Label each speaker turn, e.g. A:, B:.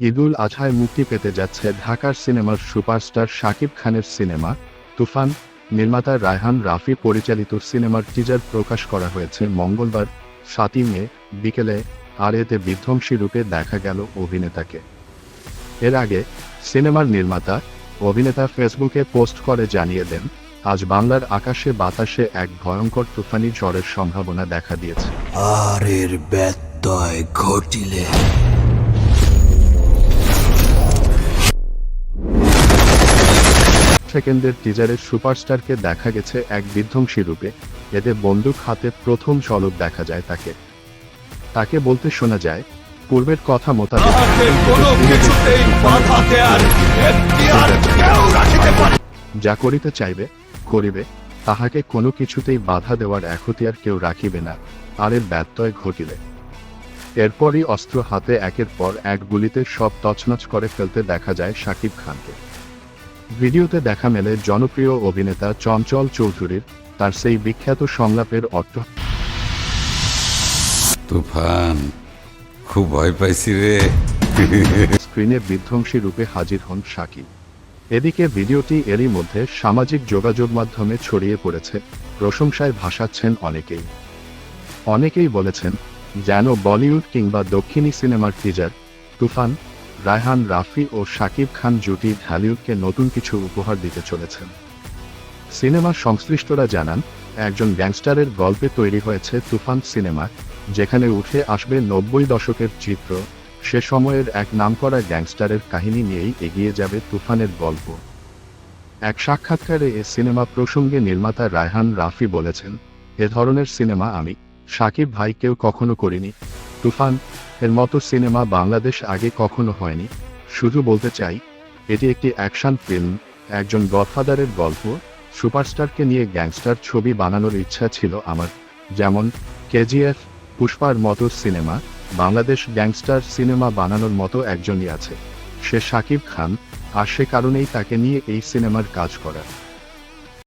A: ঈদুল আজহায় মুক্তি পেতে যাচ্ছে ঢাকার সিনেমার সুপারস্টার শাকিব খানের সিনেমা, তুফান, নির্মাতা রায়হান রাফি পরিচালিত সিনেমার টিজার প্রকাশ করা হয়েছে মঙ্গলবার, সাতই মে, বিকেলে আর এতে বিধ্বংসী রূপে দেখা গেল অভিনেতাকে। এর আগে সিনেমার নির্মাতা, অভিনেতা ফেসবুকে পোস্ট করে জানিয়ে দেন, আজ বাংলার আকাশে বাতাসে এক ভয়ঙ্কর তুফানি ঝড়ের সম্ভাবনা দেখা দিয়েছে।
B: আর এর ব্যত্যয় ঘটিলে
A: সেকেন্ডের টিজারের সুপারস্টারকে দেখা গেছে এক বিধ্বংসী রূপে। এতে বন্দুক হাতে প্রথম ঝলক দেখা যায় তাকে। তাকে বলতে শোনা যায় পূর্বের কথা মোতাবেক যা করিতে চাইবে করিবে তাহাকে কোনো কিছুতেই বাধা দেওয়ার এখতিয়ার কেউ রাখিবে না আর এর ব্যত্যয় ঘটিলে এরপরই অস্ত্র হাতে একের পর এক গুলিতে সব তছনছ করে ফেলতে দেখা যায় শাকিব খানকে। ভিডিওতে দেখা মেলে জনপ্রিয় অভিনেতা চঞ্চল চৌধুরীর তার সেই বিখ্যাত সংলাপের অর্থ।
C: তুফান খুব ভয় পাইছি রে।
A: স্ক্রিনে বিধ্বংসী রূপে হাজির হন শাকিব এদিকে ভিডিওটি এরই মধ্যে সামাজিক যোগাযোগ মাধ্যমে ছড়িয়ে পড়েছে প্রশংসায় ভাসাচ্ছেন অনেকেই। অনেকেই বলেছেন যেন বলিউড কিংবা দক্ষিণী সিনেমার টিজার তুফান রায়হান, রাফি ও শাকিব খান জুটি ঢালিউডকে নতুন কিছু উপহার দিতে চলেছেন। সিনেমার সংশ্লিষ্টরা জানান, একজন গ্যাংস্টারের গল্পে তৈরি হয়েছে তুফান সিনেমা, যেখানে উঠে আসবে নব্বই দশকের চিত্র। সে সময়ের এক নামকরা গ্যাংস্টারের কাহিনী নিয়েই এগিয়ে যাবে তুফানের গল্প। এক সাক্ষাৎকারে এ সিনেমা প্রসঙ্গে নির্মাতা রায়হান, রাফি বলেছেন, এ ধরনের সিনেমা আমি সাকিব ভাইকেও কখনো করিনি। তুফান এর মতো সিনেমা বাংলাদেশ আগে কখনো হয়নি। শুধু বলতে চাই, এটি একটি অ্যাকশন ফিল্ম, একজন গডফাদারের গল্প, সুপারস্টারকে নিয়ে গ্যাংস্টার ছবি বানানোর ইচ্ছা ছিল আমার। যেমন, কেজিএফ, পুষ্পার মতো সিনেমা, বাংলাদেশ গ্যাংস্টার সিনেমা বানানোর মতো একজনই আছে। সে শাকিব খান, আর সে কারণেই তাকে নিয়ে এই সিনেমার কাজ করা।